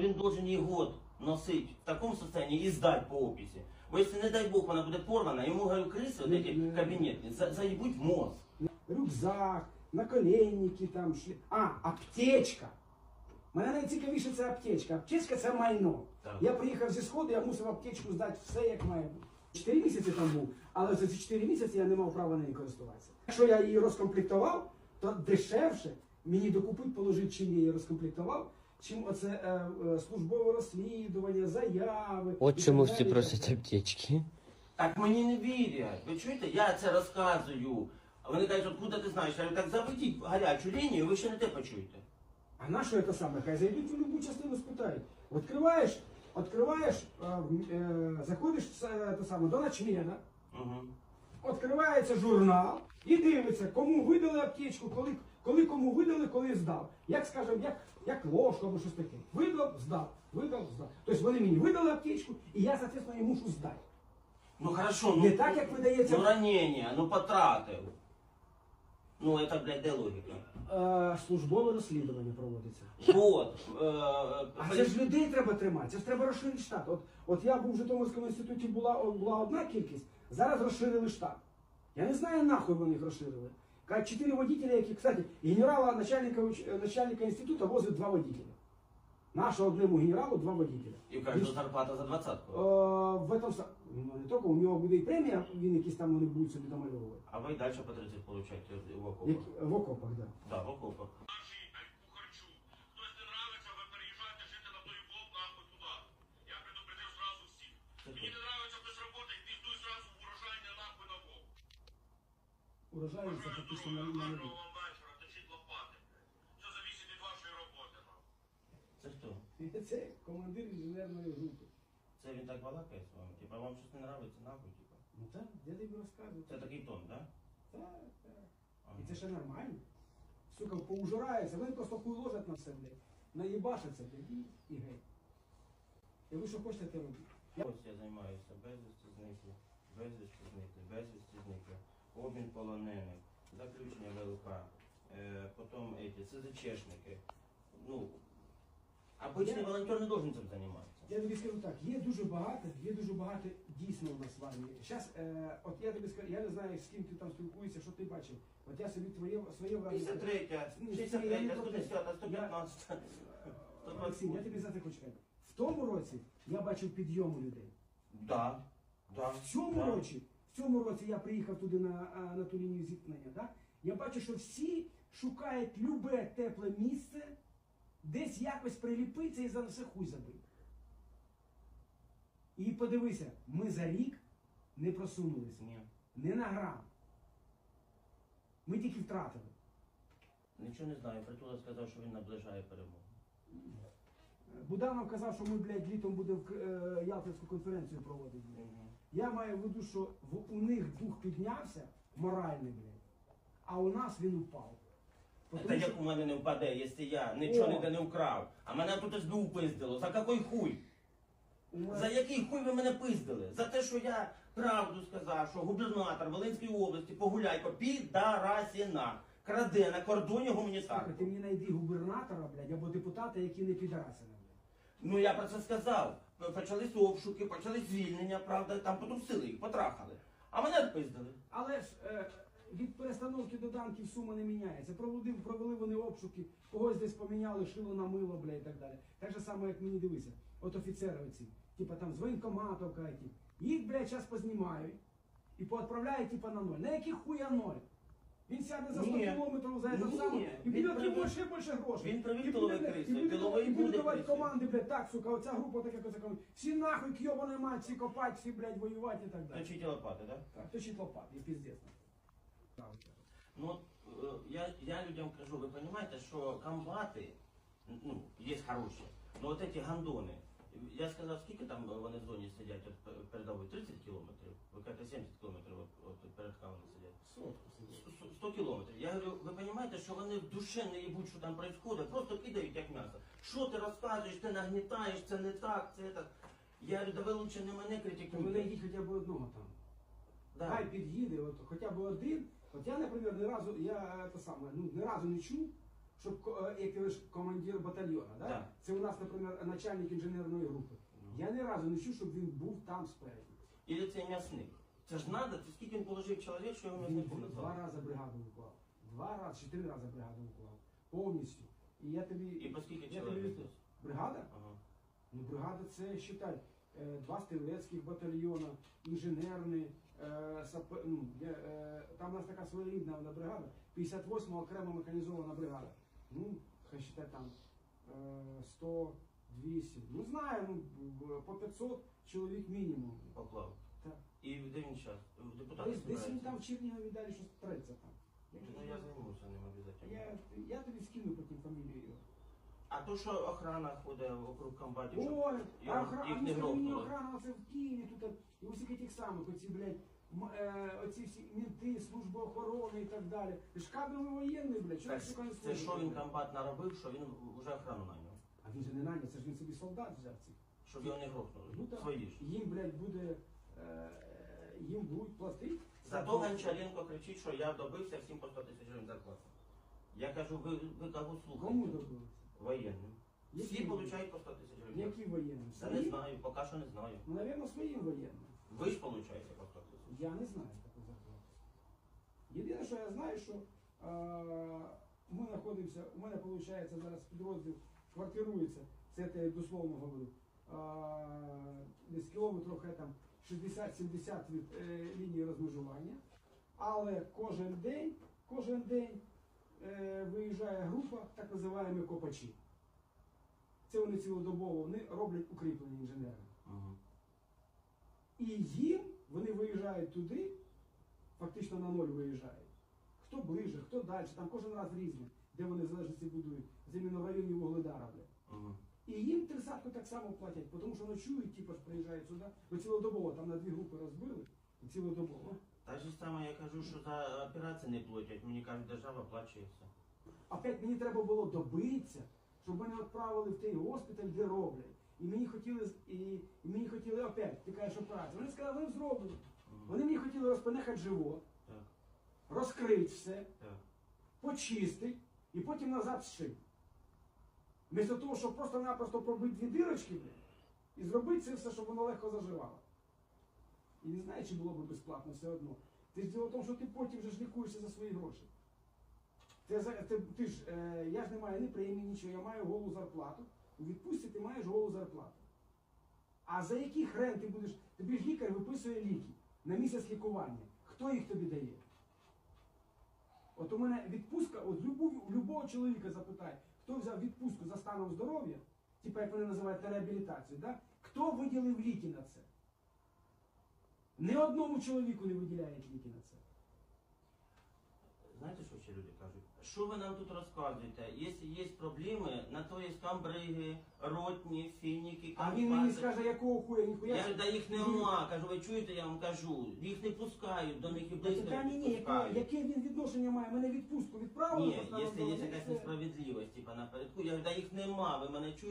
Він должен її год носить в такому состоянии і здати по описі. Бо якщо, не дай Бог, вона буде порвана, йому говорю, криси, вот эти кабінетні, за- заїбуть мозг. рюкзак, наколенники, там, шлі... а, аптечка. Мене найцікавіше це аптечка. Аптечка це майно. Так. Я приїхав зі сходу, я мусив аптечку здати все як має бути. Чотири місяці там був, але за ці чотири місяці я не мав права нею користуватися. Якщо я її розкомплектував, то дешевше мені докупить положити, чим я її розкомплектував, чим оце е, е, службове розслідування, заяви. От і чому так всі далі, просять аптечки. Так мені не вірять. Ви чуєте? Я це розказую. А вони кажуть, откуда ти знаєш? Я говорю, так заведіть гарячу лінію, ви ще не те почуєте. А на що це саме? Хай зайдуть в любу частину спитають. Відкриваєш, відкриваєш, е, е, заходиш е, те саме, до начмена, Угу. відкривається журнал і дивиться, кому видали аптечку, коли, коли кому видали, коли здав. Як скажемо, як, як ложку або щось таке. Видав, здав, видав, здав. Тобто вони мені видали аптечку, і я, соответственно, її мушу здати. Ну хорошо, ну. Не так, як видається. Ну ранення, ну потратив. Ну, это, блядь, де логіка? Е, службове розслідування проводиться. Вот. Е, А це ж людей треба тримати, це ж треба розширити штат. От, от я був в Житомирському інституті, була, була одна кількість, зараз розширили штат. Я не знаю, нахуй вони їх розширили. Кажуть, четыре водителя, які, кстати, генерала, начальника, уч- начальника института возить два водителя. Нашого одному генералу два водителя. І кажуть, зарплата за двадцятку. Е, в этом, са- ну, не тільки, у нього буде і премія, він якісь там вони будуть собі домальовувати. А ви далі по 30 получаєте в окопах? Як, в окопах, так. Да. Да, в окопах. Урожай це фактично на, на нахуй. Це хто? Це командир інженерної групи. Це він так балакає з вами? Типа вам щось не нравиться, нахуй, типа. Ну так, я тобі розказую. Це такий тон, да? Так, так. Ага. І це ще нормально. Сука, поужираються, вони просто хуй ложать на все, блядь. Наїбашаться, блядь, і, геть. І ви що хочете. Я- Ось я займаюся безвісті зникли, безвісті зникли, безвісті зникли, обмін полонених, заключення ВЛК, е, потім эти, СЗЧшники. Ну, обычный Я- волонтер не должен цим займатися. Я тобі скажу так, є дуже багато, є дуже багато дійсно у нас в армії. Зараз, е, от я тобі скажу, я не знаю, з ким ти там спілкуєшся, що ти бачив. От я собі твоє, своє враження. 53, Ні, 63, я не 110, 115. Максим, я тобі за це хочу сказати. В тому році я бачив підйому людей. Да, да. В цьому да. році, в цьому році я приїхав туди на, на ту лінію зіткнення. Да? Я бачу, що всі шукають любе тепле місце, десь якось приліпитися і за все хуй забити. І подивися, ми за рік не просунулися. Ні, Не на грам. Ми тільки втратили. нічого не знаю. Притула сказав, що він наближає перемогу. Буданов казав, що ми, блядь, літом будемо е, Ялтинську конференцію проводити. блядь. Я маю в виду, що в, у них дух піднявся, моральний, блядь, а у нас він упав. Потому Та що- як у мене не впаде, якщо я нічого О. ніде не вкрав, а мене тут СБУ пиздило. За який хуй? у мене- За який хуй ви мене пиздили? За те, що я правду сказав, що губернатор Волинської області Погуляйко підарасіна краде на кордоні Слухай, гуманітарку. ти мені знайди губернатора, блядь, або депутата, які не підарасини, блядь. Ну я про це сказав. Почались обшуки, почались звільнення, правда, там потусили їх, потрахали. А мене пиздили. Але ж е, від перестановки до данків сума не міняється. Провели, провели вони обшуки, когось десь поміняли, шило на мило, блядь, і так далі. Так же само, як мені дивися, от офіцери оці, типа там з воєнкомату, ті. Їх, блядь, зараз познімають і поотправляють, типа на ноль. На яких хуя ноль? Він сяде за 100 Ні. кілометрів за це Ні, саме і він піде привик- отримує ще більше грошей. він привик І буде, і буде, тиловий і буде буде давати крисою. команди, блядь, так, сука, оця група така, оця команда. Всі нахуй кйобаної мать, всі копать, всі, блядь, воювати і так далі. Точіть лопати, так? Так, точить лопат, і піздець. Ну, от, е, я, я людям кажу, ви розумієте, що комбати, ну, є хороші, ну от ці гандони, я сказав, скільки там вони в зоні сидять от передової? 30 кілометрів? Ви кажете, 70 кілометрів от, перед кавами сидять. Сотку сидить. С- с- 100 кілометрів. Я говорю, ви розумієте, що вони в душі не їбуть, що там відбувається, просто кидають як м'ясо. Що ти розказуєш, ти нагнітаєш, це не так, це так. Я говорю, да ви лучше не мене То ви критикуйте. знайдіть хоча б одного там. Да. Хай під'їде, от хоча б один. От я, наприклад, ні разу, я е, те саме, ну, ні разу не чув, щоб е, як ти кажеш, командир батальйона, да? Так. Це у нас, наприклад, начальник інженерної групи. Я ні разу не чув, щоб він був там спереді. Ілі це м'ясник. Це ж надо, це скільки він положив чоловік, що його Він м'ясником два рази бригаду уклав. Два рази чи три рази бригаду уклав. Повністю. І я тобі. І по скільки я тобі чоловік? відповім. Бригада? Ага. Ну, бригада це считай, е, два стрілецьких батальйона, інженерний, е, сапе, ну, є, е, там у нас така своєрідна вона бригада, 58 окрема механізована бригада. Ну, хай считай там е, 100, 200, ну знаю, ну, б- по 500 чоловік мінімум. Поклав. Так. І де він зараз? Депутати Десь, десь він збираються? там в Чернігові далі щось треться там. Ну я займуся ним обов'язково. Я, я тобі скину потім фамілію його. А то, що охрана ходить вокруг комбатів, щоб Ой, я- а охрана, їх не ну, скажи мені, грохнули. охрана це в Києві, тут і усіх тих самих, оці, блядь, м- е, оці всі мінти, служба охорони і так далі. Ти ж кадровий воєнний, блядь, що Так, сука це що він комбат наробив, що він вже охрану наняв. А він же не наняв, це ж він собі солдат взяв цих. Щоб його не грохнули. Ну так. Свої ж. Їм, блядь, буде, е, їм будуть платити. Зато Гончаренко кричить, що я добився всім по 100 тисяч гривень зарплати. Я кажу, ви, ви кого Кому слухаєте? добилися? Воєнним. Всі Які? получають по 100 тисяч гривень. Які воєнні? Та не знаю, поки що не знаю. Ну, напевно, своїм воєнним. Ви ж получаєте по 100 тисяч. Я не знаю таку зарплату. Єдине, що я знаю, що е, ми знаходимося, у мене виходить зараз підрозділ квартирується, це я дословно говорю, е, десь кілометрів хай там 60-70 від е, лінії розмежування. Але кожен день, кожен день е, виїжджає група так називаємо копачі. Це вони цілодобово вони роблять укріплення інженерне. Мгм. І їм вони виїжджають туди, фактично на ноль виїжджають. Хто ближе, хто далі, там кожен раз різне, де вони залежності будують. Іменно в районі Вугледара, бля. І їм тридцятку так само платять, тому що ночують, типу ж приїжджають сюди, бо цілодобово там на дві групи розбили, і цілодобово. Так же саме я кажу, що за операції не платять. Мені кажуть, держава оплачує все. Опять мені треба було добитися, щоб мене відправили в той госпіталь, де роблять. І мені хотіли, і, і мені хотіли опять, ти кажеш операцію. Вони сказали, вони зроблені. Мгм. Вони мені хотіли розпенехати живот, Так, розкрити все. так. почистить і потім назад зшить. Вместо того, щоб просто-напросто пробити дві дирочки і зробити це все, щоб воно легко заживало. І не знаю, чи було б безплатно все одно. Ти ж діло в тому, що ти потім вже ж лікуєшся за свої гроші. Ти, ти, ти ж, е, я ж не маю ні премії, нічого, я маю голу зарплату. У відпустці ти маєш голу зарплату. А за який хрен ти будеш? Тобі ж лікар виписує ліки на місяць лікування. Хто їх тобі дає? От у мене відпустка, от любого, любого чоловіка запитай, хто взяв відпустку за станом здоров'я, типа як вони називають на реабілітацію, да? хто виділив ліки на це? Ні одному чоловіку не виділяють ліки на це. Знаєте, що ще люди кажуть? Що ви нам тут розказуєте? Якщо є проблеми, на то є камбриги, ротні, фініки, А він мені скаже, якого хуя, ніхуя. Я да їх нема, кажу, ви чуєте, я вам кажу. Їх не пускають, до них і Та близько питання не ні, яке, пускають. яке він відношення має? Мене відпустку відправили Ні, якщо є і якась все. несправедливість, типа напередку, я говорю, да їх нема, ви мене чуєте?